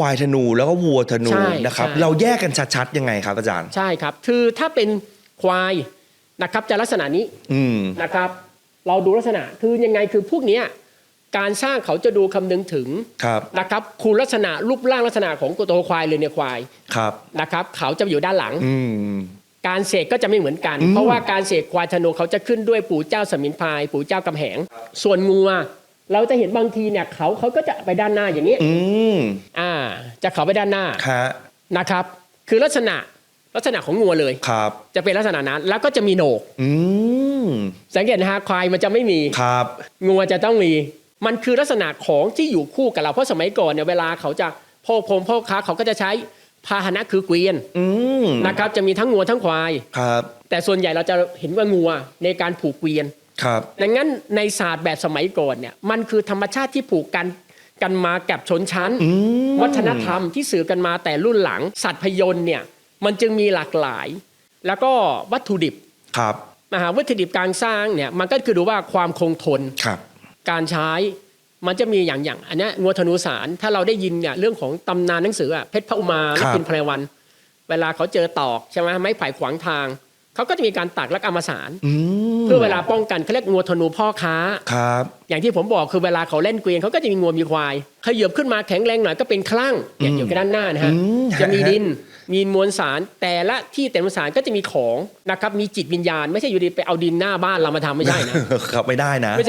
ควายธนูแล้วก็วัวธนูใช่นะครับ ใช่ เราแยกกันชัดๆยังไงครับอาจารย์ ใช่ครับ คือถ้าเป็นควายนะครับจะลักษณะนี้อืม นะครับ เราดูลักษณะคือยังไงคือพวกเนี้ยการสร้างเขาจะดูคำนึงถึงครับ นะครับคุณลักษณะรูปร่างลักษณะของตัวควายเลยเนี่ยควายครับ นะครับ เขาจะอยู่ด้านหลัง อืม การเสกก็จะไม่เหมือนกัน อืม เพราะว่าการเสกควายธนูเขาจะขึ้นด้วยปู่เจ้าสมิงพราย ปู่เจ้ากำแหง ส่วนงัว เราจะเห็นบางทีเนี่ยเขาเขาก็จะไปด้านหน้าอย่างนี้อืมอ่า จะเขาไปด้านหน้าฮะนะครับ คือลักษณะลักษณะของงัวเลยครับ จะเป็นลักษณะนั้นแล้วก็จะมีโหนกอืมสังเกตนะฮะควายมันจะไม่มีครับงัวจะต้องมี มันคือลักษณะของที่อยู่คู่กับเราเพราะสมัยก่อนเนี่ยเวลาเขาจะพ่อพงพ่อค้าเขาก็จะใช้พาหนะคือเกวียนอืมนะครับ จะมีทั้งงัวทั้งควายครับ แต่ส่วนใหญ่เราจะเห็นว่างัวในการผูกเกวียน ครับดังนั้นในศาสตร์แบบสมัยก่อนเนี่ยมันคือธรรมชาติที่ผูกกันกันมากับชนชั้นอืมวัฒนธรรมที่สื่อกันมาแต่รุ่นหลัง สัตว์พยนต์เนี่ยมันจึงมีหลากหลาย แล้วก็วัตถุดิบครับนะฮะวัตถุดิบการสร้างเนี่ยมันก็คือดูว่าความคงทนครับ การใช้มันจะมีอย่างอย่างอันเนี้ยงัวธนูสารถ้าเราได้ยินเนี่ยเรื่องของตำนานหนังสืออะเพชรพระอุมาคและรับพินไพรวัน เวลาเขาเจอตอกใช่ไหมไม้ไผ่ขวางทางเขาก็จะมีการตักและเอามาสารอืมเพื่อเวลาป้องกันเขาเรียกงัวธนูพ่อค้าครับอย่างที่ผมบอกคือเวลาเขาเล่นเกวียนเขาก็จะมีงัวมีควายขยับขึ้นมาแข็งแรงหน่อยก็เป็นคลั่งอย่างอยู่กันด้านหน้านะฮะอืมจะมีฮะดินมีมวลสารแต่ละที่แต่ละมวลสารก็จะมีของนะครับมีจิตวิญญาณ ไม่ใช่อยู่ดีไปเอาดินหน้าบ้านเรามาทำไม่ใช่นะครับไม่ได้นะไม่ใช่